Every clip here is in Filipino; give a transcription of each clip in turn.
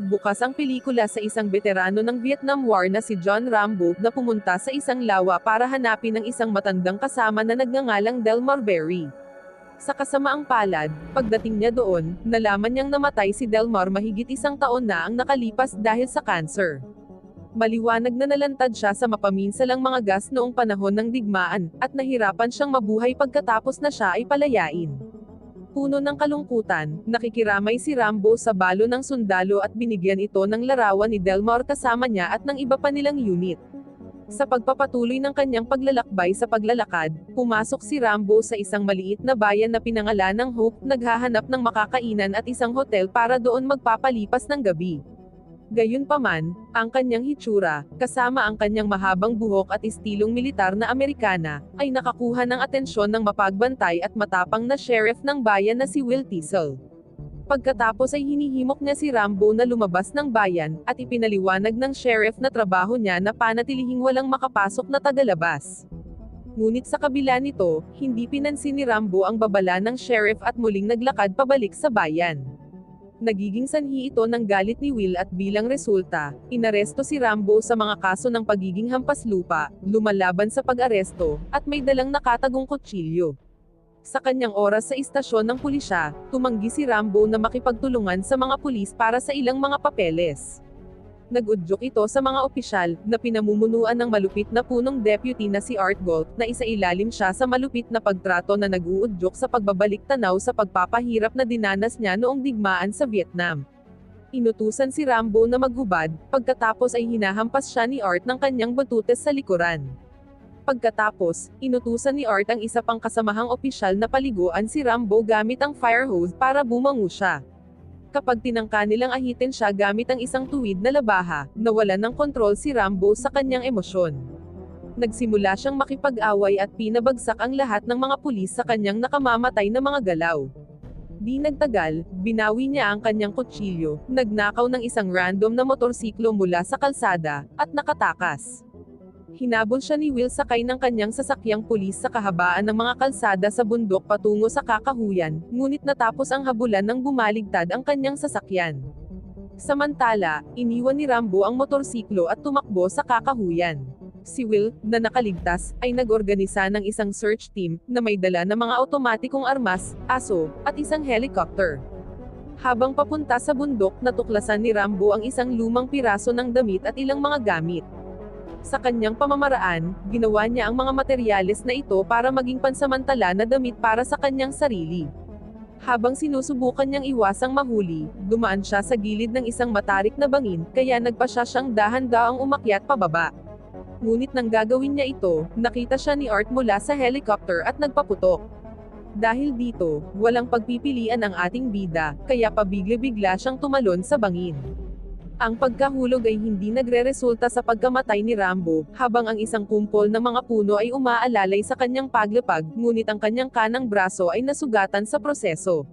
Nagbukas ang pelikula sa isang veterano ng Vietnam War na si John Rambo na pumunta sa isang lawa para hanapin ang isang matandang kasama na nagngangalang Delmar Berry. Sa kasamaang palad, pagdating niya doon, nalaman niyang namatay si Delmar mahigit isang taon na ang nakalipas dahil sa cancer. Maliwanag na nalantad siya sa mapaminsalang mga gas noong panahon ng digmaan, at nahirapan siyang mabuhay pagkatapos na siya ay palayain. Puno ng kalungkutan, nakikiramay si Rambo sa balo ng sundalo at binigyan ito ng larawan ni Delmar kasama niya at ng iba pa nilang unit. Sa pagpapatuloy ng kanyang paglalakbay sa paglalakad, pumasok si Rambo sa isang maliit na bayan na pinangalan ng Hope, naghahanap ng makakainan at isang hotel para doon magpapalipas ng gabi. Gayunpaman, ang kanyang hitsura, kasama ang kanyang mahabang buhok at istilong militar na Amerikana, ay nakakuha ng atensyon ng mapagbantay at matapang na sheriff ng bayan na si Will Teasel. Pagkatapos ay hinihimok niya si Rambo na lumabas ng bayan, at ipinaliwanag ng sheriff na trabaho niya na panatilihing walang makapasok na tagalabas. Ngunit sa kabila nito, hindi pinansin ni Rambo ang babala ng sheriff at muling naglakad pabalik sa bayan. Nagiging sanhi ito ng galit ni Will at bilang resulta, inaresto si Rambo sa mga kaso ng pagiging hampas lupa, lumalaban sa pag-aresto, at may dalang nakatagong kutsilyo. Sa kanyang oras sa istasyon ng pulisya, tumanggi si Rambo na makipagtulungan sa mga pulis para sa ilang mga papeles. Nag-udyok ito sa mga opisyal, na pinamumunuan ng malupit na punong deputy na si Art Gold, na isailalim siya sa malupit na pagtrato na nag-uudyok sa pagbabalik tanaw sa pagpapahirap na dinanas niya noong digmaan sa Vietnam. Inutusan si Rambo na maghubad, pagkatapos ay hinahampas siya ni Art ng kanyang batutes sa likuran. Pagkatapos, inutusan ni Art ang isa pang kasamahang opisyal na paliguan si Rambo gamit ang fire hose para bumango siya. Kapag tinangka nilang ahitin siya gamit ang isang tuwid na labaha, nawalan ng kontrol si Rambo sa kanyang emosyon. Nagsimula siyang makipag-away at pinabagsak ang lahat ng mga pulis sa kanyang nakamamatay na mga galaw. Di nagtagal, binawi niya ang kanyang kutsilyo, nagnakaw ng isang random na motorsiklo mula sa kalsada, at nakatakas. Hinabol siya ni Will sakay ng kanyang sasakyang pulis sa kahabaan ng mga kalsada sa bundok patungo sa kakahuyan, ngunit natapos ang habulan nang bumaligtad ang kanyang sasakyan. Samantala, iniwan ni Rambo ang motorsiklo at tumakbo sa kakahuyan. Si Will, na nakaligtas, ay nag-organisa ng isang search team, na may dala ng mga otomatikong armas, aso, at isang helicopter. Habang papunta sa bundok, natuklasan ni Rambo ang isang lumang piraso ng damit at ilang mga gamit. Sa kanyang pamamaraan, ginawa niya ang mga materyales na ito para maging pansamantala na damit para sa kanyang sarili. Habang sinusubukan niyang iwasang mahuli, dumaan siya sa gilid ng isang matarik na bangin, kaya nagpa siya siyang dahan-daang umakyat pababa. Ngunit nang gagawin niya ito, nakita siya ni Art mula sa helicopter at nagpaputok. Dahil dito, walang pagpipilian ang ating bida, kaya pabigla-bigla siyang tumalon sa bangin. Ang pagkahulog ay hindi nagre-resulta sa pagkamatay ni Rambo, habang ang isang kumpol ng mga puno ay umaalalay sa kanyang paglapag, ngunit ang kanyang kanang braso ay nasugatan sa proseso.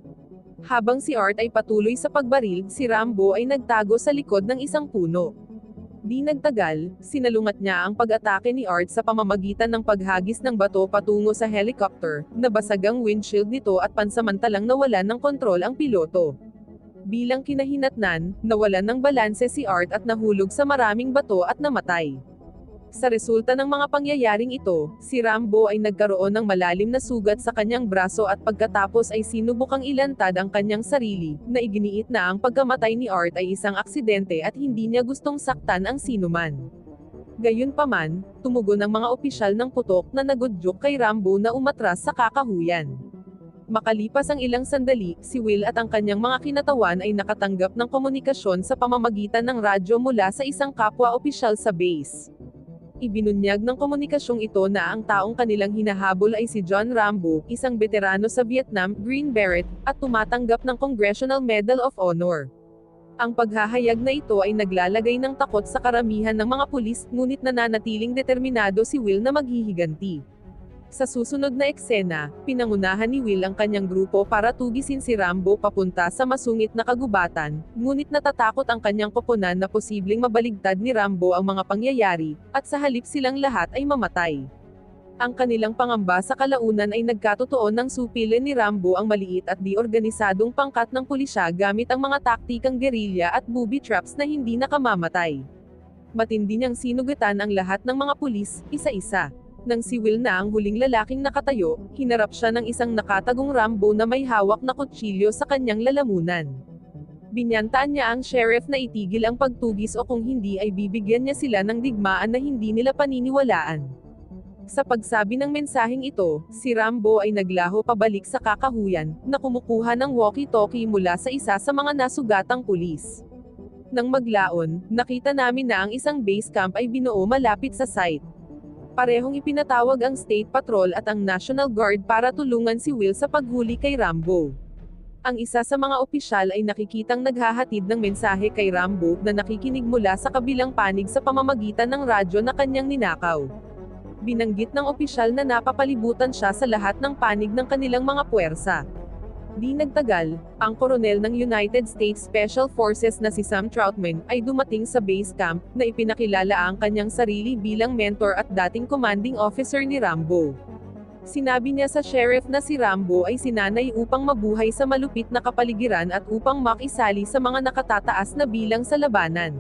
Habang si Art ay patuloy sa pagbaril, si Rambo ay nagtago sa likod ng isang puno. Di nagtagal, sinalungat niya ang pag-atake ni Art sa pamamagitan ng paghagis ng bato patungo sa helicopter, nabasag ang windshield nito at pansamantalang nawalan ng kontrol ang piloto. Bilang kinahinatnan, nawalan ng balanse si Art at nahulog sa maraming bato at namatay. Sa resulta ng mga pangyayaring ito, si Rambo ay nagkaroon ng malalim na sugat sa kanyang braso at pagkatapos ay sinubukang ilantad ang kanyang sarili, na iginiit na ang pagkamatay ni Art ay isang aksidente at hindi niya gustong saktan ang sinuman. Gayunpaman, tumugon ang mga opisyal ng putok na nagudyok kay Rambo na umatras sa kakahuyan. Makalipas ang ilang sandali, si Will at ang kanyang mga kinatawan ay nakatanggap ng komunikasyon sa pamamagitan ng radyo mula sa isang kapwa opisyal sa base. Ibinunyag ng komunikasyong ito na ang taong kanilang hinahabol ay si John Rambo, isang veterano sa Vietnam, Green Beret, at tumatanggap ng Congressional Medal of Honor. Ang paghahayag na ito ay naglalagay ng takot sa karamihan ng mga pulis, ngunit nananatiling determinado si Will na maghihiganti. Sa susunod na eksena, pinangunahan ni Will ang kanyang grupo para tugisin si Rambo papunta sa masungit na kagubatan, ngunit natatakot ang kanyang koponan na posibleng mabaligtad ni Rambo ang mga pangyayari, at sa halip silang lahat ay mamatay. Ang kanilang pangamba sa kalaunan ay nagkatotoo ng supilin ni Rambo ang maliit at di organisadong pangkat ng pulisya gamit ang mga taktikang gerilya at booby traps na hindi nakamamatay. Matindi niyang sinugatan ang lahat ng mga pulis, isa-isa. Nang si Will na ang huling lalaking nakatayo, hinarap siya ng isang nakatagong Rambo na may hawak na kutsilyo sa kanyang lalamunan. Binyantaan niya ang sheriff na itigil ang pagtugis o kung hindi ay bibigyan niya sila ng digmaan na hindi nila paniniwalaan. Sa pagsabi ng mensaheng ito, si Rambo ay naglaho pabalik sa kakahuyan, na kumukuha ng walkie-talkie mula sa isa sa mga nasugatang pulis. Nang maglaon, nakita namin na ang isang base camp ay binuo malapit sa site. Parehong ipinatawag ang State Patrol at ang National Guard para tulungan si Will sa paghuli kay Rambo. Ang isa sa mga opisyal ay nakikitang naghahatid ng mensahe kay Rambo na nakikinig mula sa kabilang panig sa pamamagitan ng radyo na kanyang ninakaw. Binanggit ng opisyal na napapalibutan siya sa lahat ng panig ng kanilang mga puwersa. Di nagtagal, ang koronel ng United States Special Forces na si Sam Troutman ay dumating sa base camp na ipinakilala ang kanyang sarili bilang mentor at dating commanding officer ni Rambo. Sinabi niya sa sheriff na si Rambo ay sinanay upang mabuhay sa malupit na kapaligiran at upang makisali sa mga nakatataas na bilang sa labanan.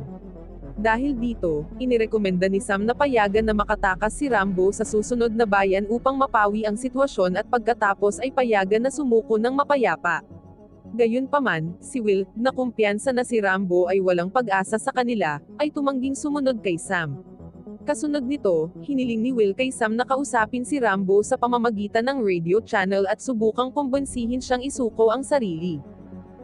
Dahil dito, inirekomenda ni Sam na payagan na makatakas si Rambo sa susunod na bayan upang mapawi ang sitwasyon at pagkatapos ay payagan na sumuko ng mapayapa. Gayunpaman, si Will, na kumpiyansa na si Rambo ay walang pag-asa sa kanila, ay tumangging sumunod kay Sam. Kasunod nito, hiniling ni Will kay Sam na kausapin si Rambo sa pamamagitan ng radio channel at subukang kumbonsihin siyang isuko ang sarili.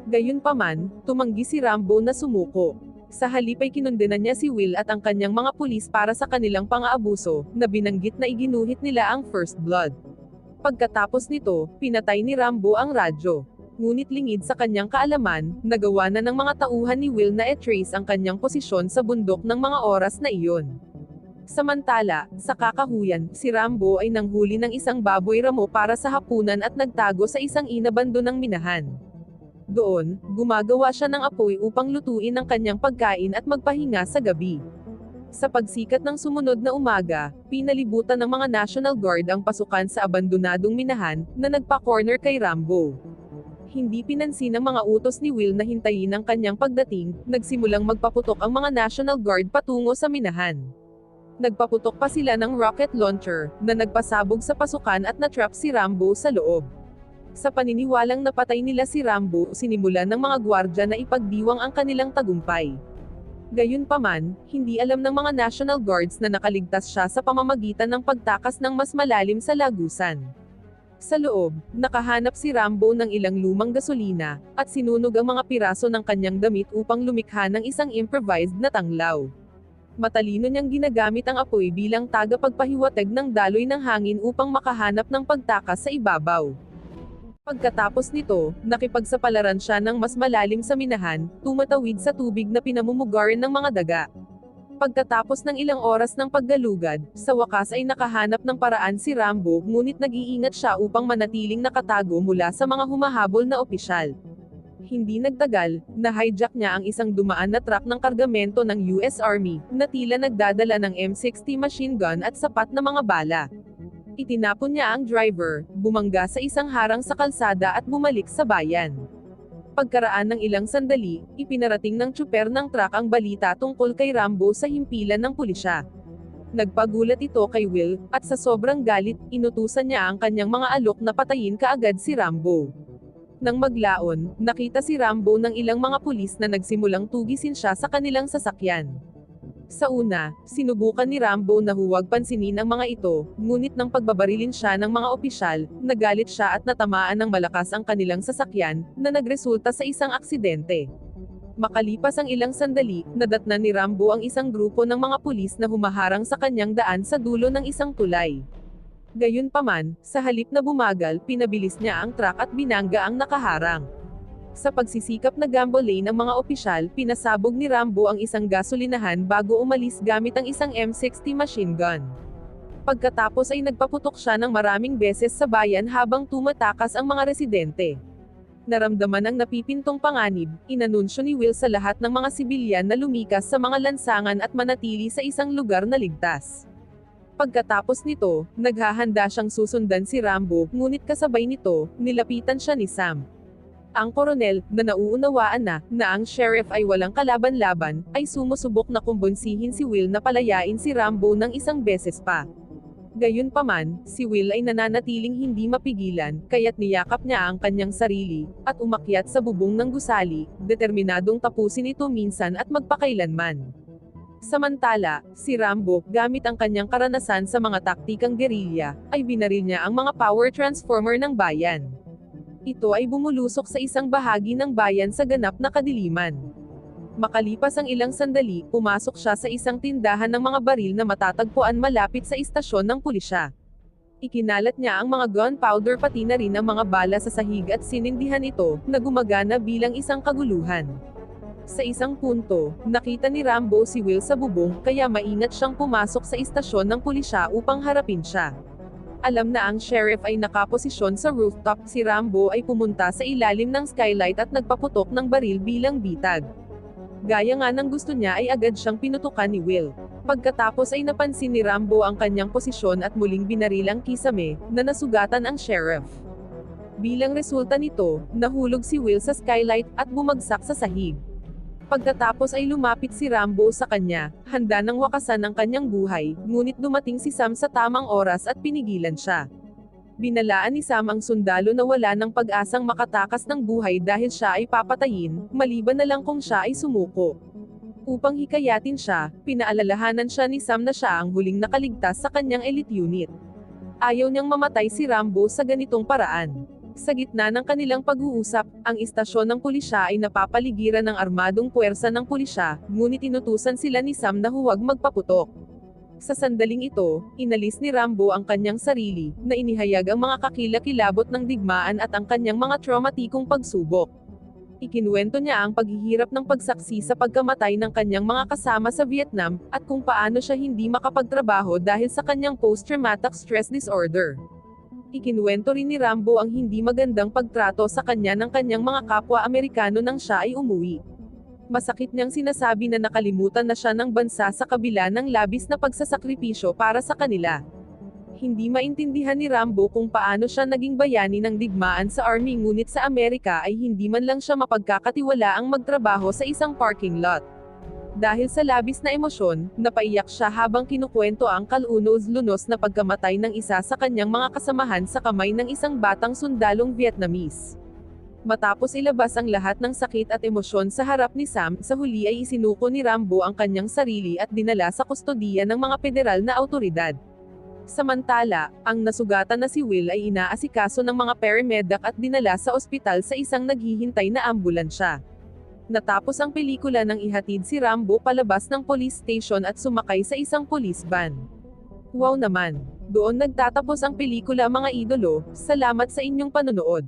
Gayunpaman, tumanggi si Rambo na sumuko. Sa halip ay kinundena niya si Will at ang kanyang mga pulis para sa kanilang pang-aabuso, na binanggit na iginuhit nila ang first blood. Pagkatapos nito, pinatay ni Rambo ang radyo. Ngunit lingid sa kanyang kaalaman, nagawa na ng mga tauhan ni Will na e-trace ang kanyang posisyon sa bundok ng mga oras na iyon. Samantala, sa kakahuyan, si Rambo ay nanghuli ng isang baboy ramo para sa hapunan at nagtago sa isang inabando ng minahan. Doon, gumagawa siya ng apoy upang lutuin ang kanyang pagkain at magpahinga sa gabi. Sa pagsikat ng sumunod na umaga, pinalibutan ng mga National Guard ang pasukan sa abandonadong minahan, na nagpa-corner kay Rambo. Hindi pinansin ng mga utos ni Will na hintayin ang kanyang pagdating, nagsimulang magpaputok ang mga National Guard patungo sa minahan. Nagpaputok pa sila ng rocket launcher, na nagpasabog sa pasukan at natrap si Rambo sa loob. Sa paniniwalang napatay nila si Rambo, sinimulan ng mga gwardya na ipagdiwang ang kanilang tagumpay. Gayunpaman, hindi alam ng mga National Guards na nakaligtas siya sa pamamagitan ng pagtakas ng mas malalim sa lagusan. Sa loob, nakahanap si Rambo ng ilang lumang gasolina, at sinunog ang mga piraso ng kanyang damit upang lumikha ng isang improvised na tanglaw. Matalino niyang ginagamit ang apoy bilang tagapagpahiwatig ng daloy ng hangin upang makahanap ng pagtakas sa ibabaw. Pagkatapos nito, nakipagsapalaran siya ng mas malalim sa minahan, tumatawid sa tubig na pinamumugarin ng mga daga. Pagkatapos ng ilang oras ng paggalugad, sa wakas ay nakahanap ng paraan si Rambo, ngunit nag-iingat siya upang manatiling nakatago mula sa mga humahabol na opisyal. Hindi nagtagal, na-hijack niya ang isang dumaan na truck ng kargamento ng US Army, na tila nagdadala ng M60 machine gun at sapat na mga bala. Itinapon niya ang driver, bumangga sa isang harang sa kalsada at bumalik sa bayan. Pagkaraan ng ilang sandali, ipinarating ng tsuper ng truck ang balita tungkol kay Rambo sa himpilan ng pulisya. Nagpagulat ito kay Will, at sa sobrang galit, inutusan niya ang kanyang mga alok na patayin kaagad si Rambo. Nang maglaon, nakita si Rambo ng ilang mga pulis na nagsimulang tugisin siya sa kanilang sasakyan. Sa una, sinubukan ni Rambo na huwag pansinin ang mga ito, ngunit nang pagbabarilin siya ng mga opisyal, nagalit siya at natamaan ng malakas ang kanilang sasakyan, na nagresulta sa isang aksidente. Makalipas ang ilang sandali, nadatnan ni Rambo ang isang grupo ng mga pulis na humaharang sa kanyang daan sa dulo ng isang tulay. Gayunpaman, sa halip na bumagal, pinabilis niya ang truck at binangga ang nakaharang. Sa pagsisikap na gambole ng mga opisyal, pinasabog ni Rambo ang isang gasolinahan bago umalis gamit ang isang M60 machine gun. Pagkatapos ay nagpaputok siya ng maraming beses sa bayan habang tumatakas ang mga residente. Naramdaman ang napipintong panganib, inanunsyo ni Will sa lahat ng mga sibilyan na lumikas sa mga lansangan at manatili sa isang lugar na ligtas. Pagkatapos nito, naghahanda siyang susundan si Rambo, ngunit kasabay nito, nilapitan siya ni Sam. Ang koronel, na nauunawaan na, na ang sheriff ay walang kalaban-laban, ay sumusubok na kumbonsihin si Will na palayain si Rambo ng isang beses pa. Gayunpaman, si Will ay nananatiling hindi mapigilan, kaya't niyakap niya ang kanyang sarili, at umakyat sa bubong ng gusali, determinadong tapusin ito minsan at magpakailanman. Samantala, si Rambo, gamit ang kanyang karanasan sa mga taktikang gerilya, ay binaril niya ang mga power transformer ng bayan. Ito ay bumulusok sa isang bahagi ng bayan sa ganap na kadiliman. Makalipas ang ilang sandali, pumasok siya sa isang tindahan ng mga baril na matatagpuan malapit sa istasyon ng pulisya. Ikinalat niya ang mga gunpowder pati na rin ang mga bala sa sahig at sinindihan ito, na gumagana bilang isang kaguluhan. Sa isang punto, nakita ni Rambo si Will sa bubong, kaya maingat siyang pumasok sa istasyon ng pulisya upang harapin siya. Alam na ang sheriff ay nakaposisyon sa rooftop, si Rambo ay pumunta sa ilalim ng skylight at nagpaputok ng baril bilang bitag. Gaya nga ng gusto niya ay agad siyang pinutukan ni Will. Pagkatapos ay napansin ni Rambo ang kanyang posisyon at muling binaril ang kisame, na nasugatan ang sheriff. Bilang resulta nito, nahulog si Will sa skylight, at bumagsak sa sahig. Pagkatapos ay lumapit si Rambo sa kanya, handa ng wakasan ang kanyang buhay, ngunit dumating si Sam sa tamang oras at pinigilan siya. Binalaan ni Sam ang sundalo na wala ng pag-asang makatakas ng buhay dahil siya ay papatayin, maliban na lang kung siya ay sumuko. Upang hikayatin siya, pinaalalahanan siya ni Sam na siya ang huling nakaligtas sa kanyang elite unit. Ayaw niyang mamatay si Rambo sa ganitong paraan. Sa gitna ng kanilang pag-uusap, ang istasyon ng pulisya ay napapaligiran ng armadong puwersa ng pulisya, ngunit inutusan sila ni Sam na huwag magpaputok. Sa sandaling ito, inalis ni Rambo ang kanyang sarili, na inihayag ang mga kakilakilabot ng digmaan at ang kanyang mga traumatikong pagsubok. Ikinuwento niya ang paghihirap ng pagsaksi sa pagkamatay ng kanyang mga kasama sa Vietnam, at kung paano siya hindi makapagtrabaho dahil sa kanyang post-traumatic stress disorder. Ikinuwento rin ni Rambo ang hindi magandang pagtrato sa kanya ng kanyang mga kapwa Amerikano nang siya ay umuwi. Masakit niyang sinasabi na nakalimutan na siya ng bansa sa kabila ng labis na pagsasakripisyo para sa kanila. Hindi maintindihan ni Rambo kung paano siya naging bayani ng digmaan sa army ngunit sa Amerika ay hindi man lang siya mapagkakatiwala ang magtrabaho sa isang parking lot. Dahil sa labis na emosyon, napaiyak siya habang kinukwento ang kalunos-lunos na pagkamatay ng isa sa kanyang mga kasamahan sa kamay ng isang batang sundalong Vietnamese. Matapos ilabas ang lahat ng sakit at emosyon sa harap ni Sam, sa huli ay isinuko ni Rambo ang kanyang sarili at dinala sa kustodiya ng mga federal na autoridad. Samantala, ang nasugatan na si Will ay inaasikaso ng mga paramedic at dinala sa ospital sa isang naghihintay na ambulansya. Natapos ang pelikula nang ihatid si Rambo palabas ng police station at sumakay sa isang police van. Wow naman! Doon nagtatapos ang pelikula mga idolo, salamat sa inyong panonood.